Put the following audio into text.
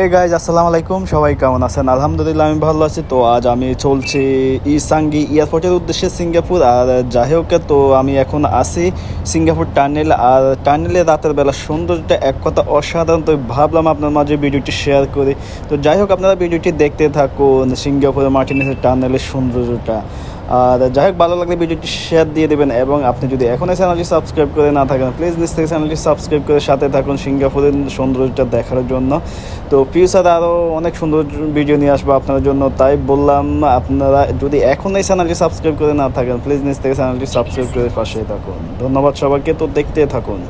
এই গাইজ আসসালামু আলাইকুম। সবাই কেমন আছেন? আলহামদুলিল্লাহ, আমি ভালো আছি। তো আজ আমি চলছি ইসাঙ্গি এয়ারপোর্টের উদ্দেশ্যে সিঙ্গাপুর। আর যাই হোক, তো আমি এখন আসি সিঙ্গাপুর টার্নেল। আর টার্নেলে রাতের বেলা সৌন্দর্যটা এক কথা অসাধারণ। তো ভাবলাম আপনার মাঝে ভিডিওটি শেয়ার করি। তো যাই হোক, আপনারা ভিডিওটি দেখতে থাকুন সিঙ্গাপুরের মার্টিনেসের টার্নেলের সৌন্দর্যটা। আর যাই হোক, ভালো লাগলে ভিডিওটি শেয়ার দিয়ে দেবেন এবং আপনি যদি এখন এই চ্যানেলটি সাবস্ক্রাইব করে না থাকেন প্লিজ নিজ থেকে চ্যানেলটি সাবস্ক্রাইব করে সাথে থাকুন সিঙ্গাপুরের সৌন্দর্যটা দেখার জন্য। তো ফিউচারে আরও অনেক সুন্দর ভিডিও নিয়ে আসব আপনার জন্য। তাই বললাম, আপনারা যদি এখন এই চ্যানেলটি সাবস্ক্রাইব করে না থাকেন প্লিজ নিজ থেকে চ্যানেলটি সাবস্ক্রাইব করে পাশে থাকুন। ধন্যবাদ সবাইকে, তো দেখতে থাকুন।